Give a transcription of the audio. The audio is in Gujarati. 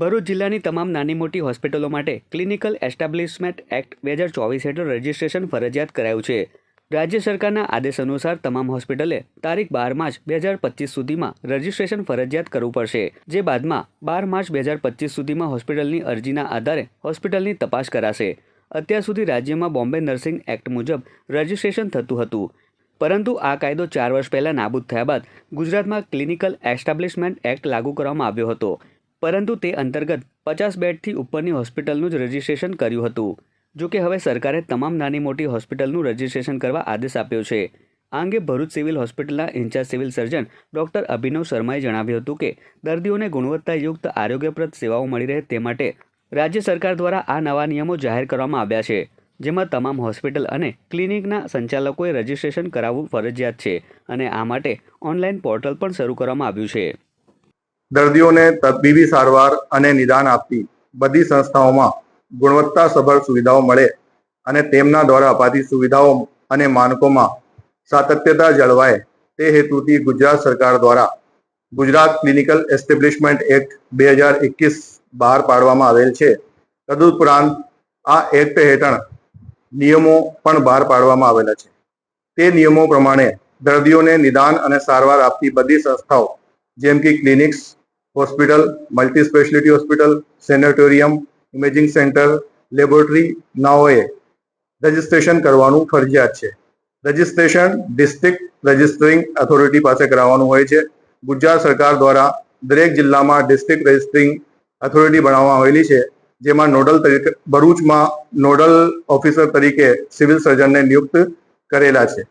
ભરૂચ જિલ્લાની તમામ નાની મોટી હોસ્પિટલો માટે ક્લિનિકલ એસ્ટાબ્લિશમેન્ટ એક્ટ બે હજાર ચોવીસ હેઠળ રજિસ્ટ્રેશન ફરજિયાત કરાયું છે. રાજ્ય સરકારના આદેશ અનુસાર તમામ હોસ્પિટલે તારીખ બાર માર્ચ બે હજાર પચીસ સુધીમાં રજિસ્ટ્રેશન ફરજિયાત કરવું પડશે, જે બાદમાં બાર માર્ચ બે હજાર પચીસ સુધીમાં હોસ્પિટલની અરજીના આધારે હોસ્પિટલની તપાસ કરાશે. અત્યાર સુધી રાજ્યમાં બોમ્બે નર્સિંગ એક્ટ મુજબ રજિસ્ટ્રેશન થતું હતું. પરંતુ આ કાયદો ચાર વર્ષ પહેલાં નાબૂદ થયા બાદ ગુજરાતમાં ક્લિનિકલ એસ્ટાબ્લિશમેન્ટ એક્ટ લાગુ કરવામાં આવ્યો હતો. પરંતુ તે અંતર્ગત પચાસ બેડથી ઉપરની હોસ્પિટલનું જ રજિસ્ટ્રેશન કર્યું હતું. જો કે હવે સરકારે તમામ નાની મોટી હોસ્પિટલનું રજિસ્ટ્રેશન કરવા આદેશ આપ્યો છે. આ અંગે ભરૂચ સિવિલ હોસ્પિટલના in-charge civil surgeon doctor Abhinav શર્માએ જણાવ્યું હતું કે દર્દીઓને ગુણવત્તાયુક્ત આરોગ્યપ્રદ સેવાઓ મળી રહે તે માટે રાજ્ય સરકાર દ્વારા આ નવા નિયમો જાહેર કરવામાં આવ્યા છે, જેમાં તમામ હોસ્પિટલ અને ક્લિનિકના સંચાલકોએ રજિસ્ટ્રેશન કરાવવું ફરજિયાત છે અને આ માટે ઓનલાઈન પોર્ટલ પણ શરૂ કરવામાં આવ્યું છે. દર્દીઓને તબીબી સારવાર અને નિદાન આપતી બધી સંસ્થાઓમાં ગુણવત્તાસભર સુવિધાઓ મળે અને તેમના દ્વારા અપાતી સુવિધાઓ અને માનકોમાં સાતત્યતા જળવાય તે હેતુથી ગુજરાત સરકાર દ્વારા ગુજરાત ક્લિનિકલ એસ્ટેબ્લિશમેન્ટ એક્ટ બે હજાર એકવીસ બહાર પાડવામાં આવેલ છે. તદુપરાંત આ એક્ટ હેઠળ નિયમો પણ બહાર પાડવામાં આવેલા છે. તે નિયમો પ્રમાણે દર્દીઓને નિદાન અને સારવાર આપતી બધી સંસ્થાઓ જેમ કે clinics hospital multi speciality hospital sanatorium imaging centre laboratory નાઓએ registration કરવાનું ફરજિયાત છે. રજિસ્ટ્રેશન ડિસ્ટ્રિક્ટ રજિસ્ટરિંગ ઓથોરિટી પાસે કરાવવાનું હોય છે. ગુજરાત સરકાર દ્વારા દરેક જિલ્લામાં ડિસ્ટ્રિક્ટ રજિસ્ટરિંગ ઓથોરિટી બનાવવામાં આવેલી છે, જેમાં નોડલ તરીકે, ભરૂચમાં નોડલ ઓફિસર તરીકે સિવિલ સર્જનને નિયુક્ત કરેલા છે.